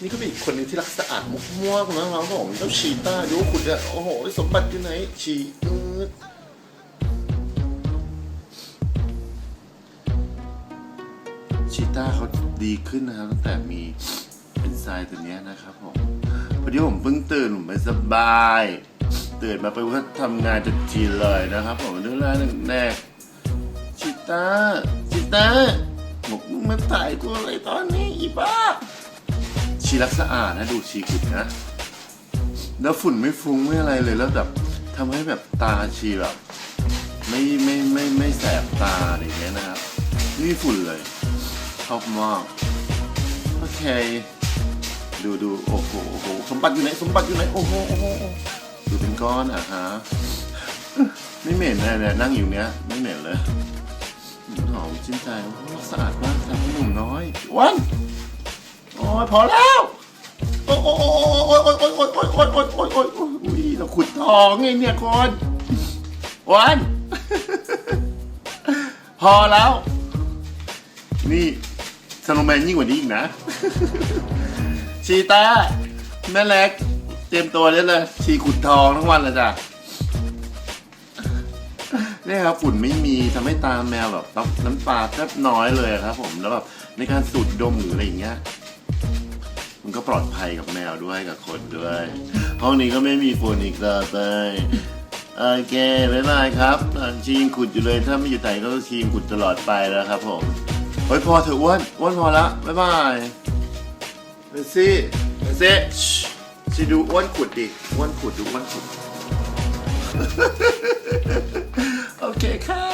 นี่ก็เป็นอีกคนนึงที่รักสะอาดมุกม่วงนะครับผมเจ้าชีต้าดูคุณเนี่ยโอ้โห สมบัติอยู่ไหนชีอืดชีต้าเขาดีขึ้นนะครับตั้งแต่มีเป็นทรายตัวเนี้ยนะครับผมพอดีผมเพิ่งตื่นผมไม่สบาย ตื่นมาไปก็ทำงานจนจีนเลยนะครับผมเรื่องแรกแรกชิต้าชิต้าบอกมึงมาถ่ายกูอะไรตอนนี้อีบ้า ชีรักสะอาดนะดูชีขุดนะ แล้วฝุ่นไม่ฟุ้งไม่อะไรเลยแล้วแบบทำให้แบบตาชีแบบไม่ไม่ไม่ไม่แสบตาอะไรอย่างเงี้ยนะครับไม่มีฝุ่นเลยชอบมากโอเค ดูดูโอ้โหโอ้โหสมบัติอยู่ไหนสมบัติอยู่ไหนโอ้โหโอ้โหดูเป็นก้อนอะฮะไม่เหม็นเลยเนี่ยนั่งอยู่เนี้ยไม่เหม็นเลยหอมชื่นใจสะอาดมากครับหนุ่มน้อยวัน พอแล้วโอ้ยโอ้ยโอ้ยโอ้ยโอ้ยโอ้ยโอ้ยโอ้ยโอ้ยโอ้ยโอ้ยโอ้ยอุ้ยเราขุดทองไงเนี่ยคนวันพอแล้ว นี่สโนว์แมนยิ่งกว่านี้อีกนะ ชีตาแม่เล็ก เตรียมตัวได้เลย ชีขุดทองทั้งวันเลยจ้ะนี่ครับฝุ่นไม่มีทำให้ตาแมวแบบน้ำตาแทบน้อยเลยครับผมแล้วแบบในการสูดดมหรืออะไรอย่างเงี้ย ปลอดภัยกับแมวด้วยกับคนด้วยห้องนี้ก็ไม่มีฝนอีกต่อไปโอเคบ๊ายบายครับชีมขุดอยู่เลยถ้าไม่อยู่ไหนก็ชีมขุดตลอดไปแล้วครับผมเฮ้ยพอเถอะอ้วนอ้วนพอละบ๊ายบายเมซี่เมซี่ชีดูอ้วนขุดดิอ้วนขุดดูอ้วนขุดโอเคครับ